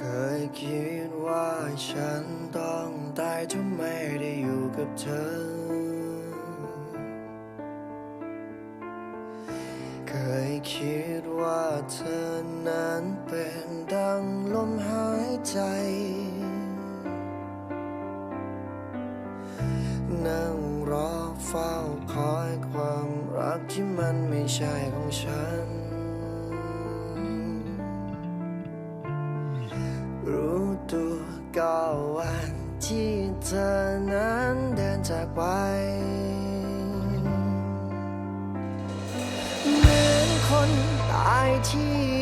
เคยคิดว่าฉันต้องตายทำไมได้อยู่กับเธอ เคยคิดว่าเธอนั้นเป็นดังลมหายใจ นั่งรอเฝ้าคอยความรักที่มันไม่ใช่ของฉัน ก็วันที่เธอนั้นเดินจากไปเหมือนคนตายที่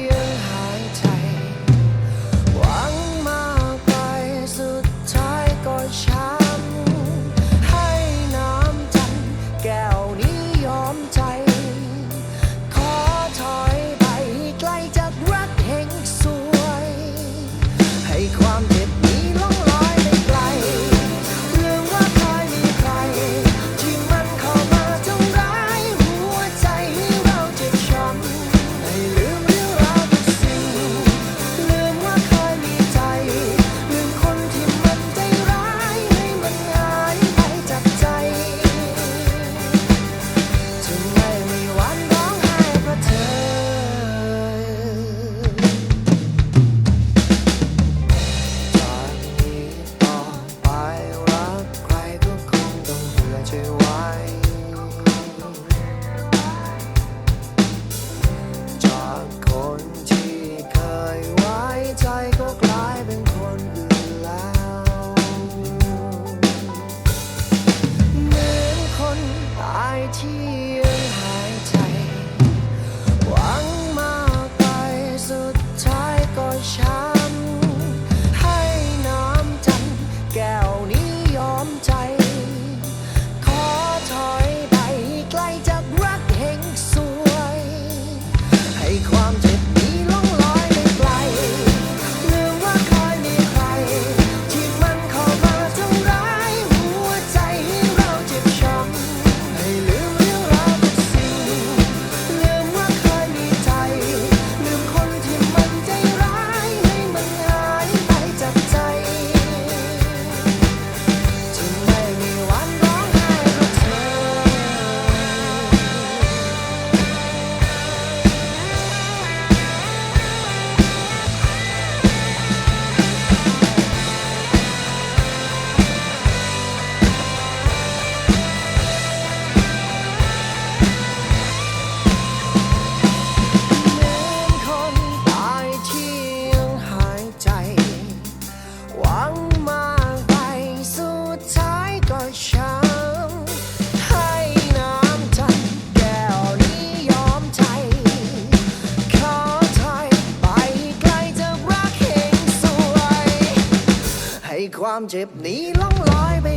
情。 องมากไปสุดท้ายก็ช้ำให้น้ำทัแก้นี้ยอมใจขอถอยไปไกลจารักเฮงสวย ให้ความเจ็บนี้ล่องลอยไป